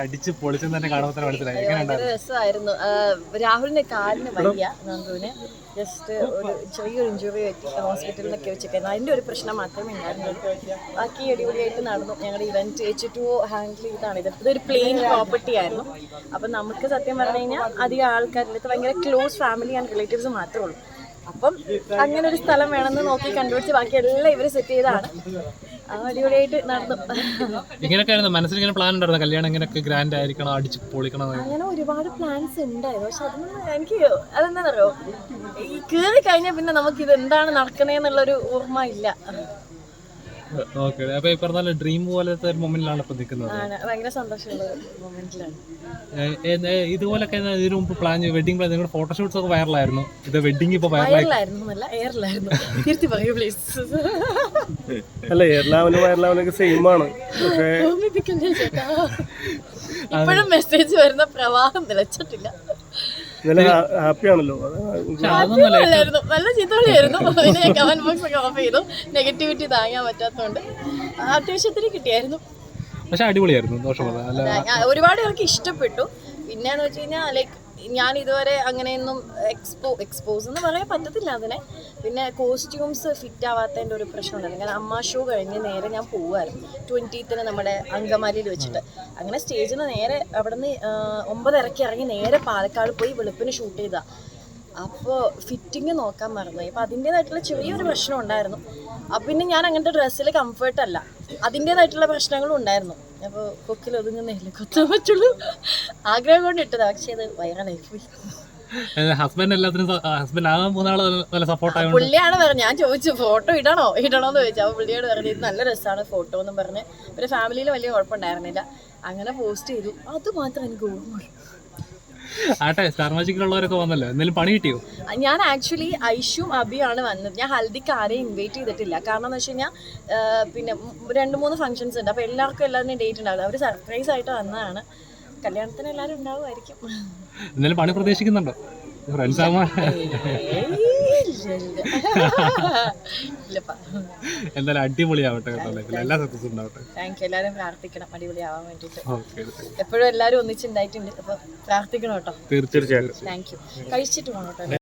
അടിച്ച് പൊളിച്ചെന്ന് തന്നെ കാണുമ്പോൾ തന്നെ മനസ്സിലായി. രസമായിരുന്നു. രാഹുലിന്റെ കാലിന് വയ്യ നന്ദുവിന്. ജസ്റ്റ് ഒരു ചെറിയൊരു ഇഞ്ചുറി പറ്റി ഹോസ്പിറ്റലിലൊക്കെ വെച്ചിരിക്കുന്നു അതിന്റെ ഒരു പ്രശ്നം മാത്രമേ ഉണ്ടായിരുന്നുള്ളൂ. ബാക്കി അടിപൊളിയായിട്ട് നടന്നു. ഞങ്ങളുടെ ഇവന്റ് എച്ച് ടു ഹാൻഡിൽ ചെയ്താണ് ഇത്. ഇതൊരു പ്ലെയിൻ പ്രോപ്പർട്ടി ആയിരുന്നു. അപ്പം നമുക്ക് സത്യം പറഞ്ഞു കഴിഞ്ഞാൽ അധികം ആൾക്കാരിൽ ഇത് ഭയങ്കര ക്ലോസ് ഫാമിലി ആൻഡ് റിലേറ്റീവ്സ് മാത്രമേ ഉള്ളൂ. അപ്പം അങ്ങനെ ഒരു സ്ഥലം വേണമെന്ന് നോക്കി കണ്ടുപിടിച്ച് ബാക്കി എല്ലാം ഇവർ സെറ്റ് ചെയ്തതാണ്. അടിപൊളിയായിട്ട് നടന്നു. ഇങ്ങനെയൊക്കെ ആയിരുന്നു മനസ്സിൽ ഇങ്ങനെ പ്ലാൻ ഉണ്ടായിരുന്നു. കല്യാണം ഇങ്ങനെയൊക്കെ ഗ്രാൻഡ് ആയിരിക്കണം അടിച്ച് പൊളിക്കണം അങ്ങനെ ഒരുപാട് പ്ലാൻസ് ഉണ്ടായിരുന്നു. പക്ഷെ അതൊന്നും എനിക്ക് അതെന്താണെന്നറിയോ ഈ കയറി കഴിഞ്ഞാൽ പിന്നെ നമുക്ക് ഇത് എന്താണ് നടക്കണേന്നുള്ളൊരു ഓർമ്മ ഇല്ല. ഓക്കെ അപ്പൊ ഈ പറഞ്ഞ ഡ്രീം പോലത്തെ ഒരു മൊമെന്റിലാണ് ഇപ്പൊ നിൽക്കുന്നത്. ഭയങ്കര സന്തോഷമുള്ള മൊമെന്റിലാണ് ഇതുപോലൊക്കെ ഇതിനു മുമ്പ് പ്ലാൻ വെഡിങ് പ്ലാൻ നിങ്ങളുടെ ഫോട്ടോഷൂട്ട്സ് ഒക്കെ വൈറലായിരുന്നു ഇത് വെഡിങ് ഇപ്പൊ അല്ല എയർ ലെവലും വയർ സെയിം ആണ്. പക്ഷേ ഇപ്പോഴും മെസ്സേജ് വരുന്ന പ്രവാഹം നിലച്ചിട്ടില്ല. ഇന്നലെ ഹാപ്പി ആണല്ലോ പക്ഷെ നല്ല ചിത്രമായിരുന്നു പിന്നെ കമന്റ് ബോക്സ് ഒക്കെ ഓഫ് ചെയ്തു. നെഗറ്റിവിറ്റി താങ്ങാൻ പറ്റാത്തതുകൊണ്ട്. അത്യാവശ്യത്തിന് കിട്ടിയായിരുന്നു. പക്ഷെ അടിപൊളിയായിരുന്നു ഒരുപാട് പേർക്ക് ഇഷ്ടപ്പെട്ടു. പിന്നെന്ന് വെച്ച് കഴിഞ്ഞാൽ ലൈക്ക് ഞാൻ ഇതുവരെ അങ്ങനെയൊന്നും എക്സ്പോ എക്സ്പോസ് എന്ന് പറയാൻ പറ്റത്തില്ല അതിനെ. പിന്നെ കോസ്റ്റ്യൂംസ് ഫിറ്റ് ആവാത്തതിന്റെ ഒരു പ്രശ്നമുണ്ടായിരുന്നു കാരണം അമ്മ ഷോ കഴിഞ്ഞ് നേരെ ഞാൻ പോവുമായിരുന്നു ട്വന്റീത്തിന് നമ്മുടെ അങ്കമാലിയിൽ വെച്ചിട്ട്. അങ്ങനെ സ്റ്റേജിന് നേരെ അവിടെ നിന്ന് ഒമ്പതരക്ക് ഇറങ്ങി നേരെ പാലക്കാട് പോയി വെളുപ്പിന് ഷൂട്ട് ചെയ്താ. അപ്പോൾ ഫിറ്റിങ് നോക്കാൻ മറന്നുപോയി അപ്പോൾ അതിന്റേതായിട്ടുള്ള ചെറിയൊരു പ്രശ്നം ഉണ്ടായിരുന്നു. അപ്പം പിന്നെ ഞാൻ അങ്ങനത്തെ ഡ്രസ്സിൽ കംഫർട്ടല്ല അതിന്റേതായിട്ടുള്ള പ്രശ്നങ്ങളും ഉണ്ടായിരുന്നു. അപ്പോൾ കൊക്കിൽ ഒതുങ്ങുന്നില്ല കൊത്താൻ പറ്റുള്ളൂ ആഗ്രഹം കൊണ്ട് ഇട്ടതാ. പക്ഷേ അത് വൈറലായി പോയി ഹസ്ബൻഡ് എല്ലാത്തിനും ഹസ്ബൻഡ് ആ മൂന്നാൾ നല്ല സപ്പോർട്ട് ആയതുകൊണ്ട് പുള്ളിയാണ് പറഞ്ഞത്. ഞാൻ ചോദിച്ചു ഫോട്ടോ ഇടണോ? ഇടണോന്ന് ചോദിച്ചു. അപ്പോൾ പുള്ളിയോട് പറഞ്ഞു ഇത് നല്ല രസമാണ് ഫോട്ടോ എന്നും പറഞ്ഞ്. ഒരു ഫാമിലിയിൽ വലിയ കുഴപ്പമുണ്ടായിരുന്നില്ല. അങ്ങനെ പോസ്റ്റ് ചെയ്തു. അത് മാത്രം എനിക്ക് ഓർമ്മ ആട്ടെ സ്റ്റാർ മാജിക്കിലുള്ളവരൊക്കെ വന്നല്ലോ. എന്തെങ്കിലും പണി കിട്ടിയോ? ഞാൻ ആക്ച്വലി ഐഷും അബിയാണ് വന്നത്. ഞാൻ ഹൽദിക്ക് ആരെയും ഇൻവൈറ്റ് ചെയ്തിട്ടില്ല. കാരണം എന്ന് വെച്ച് കഴിഞ്ഞാൽ പിന്നെ രണ്ട് മൂന്ന് ഫംഗ്ഷൻസ് ഉണ്ട്. അപ്പോൾ എല്ലാവർക്കും എല്ലാവരുടെയും ഡേറ്റ് ഉണ്ടാവില്ല. അവർ സർപ്രൈസ് ആയിട്ട് വന്നതാണ്. കല്യാണത്തിന് എല്ലാവരും ഉണ്ടാവുമായിരിക്കും. എന്തെങ്കിലും പണി പ്രതീക്ഷിക്കുന്നുണ്ടോ. ഫ്രണ്ട്സ് എന്തായാലും അടിപൊളിയാവട്ടെ എല്ലാ സക്സസ് ഉണ്ടാവട്ടെ. താങ്ക് യു എല്ലാവരും പ്രാർത്ഥിക്കണം. അടിപൊളിയാവാൻ വേണ്ടിയിട്ട്. എപ്പോഴും എല്ലാവരും ഒന്നിച്ചുണ്ടായിട്ടുണ്ട് അപ്പോൾ പ്രാർത്ഥിക്കണം കേട്ടോ. തീർച്ചയായിട്ടും. താങ്ക് യു കഴിച്ചിട്ട് പോകണം കേട്ടോ.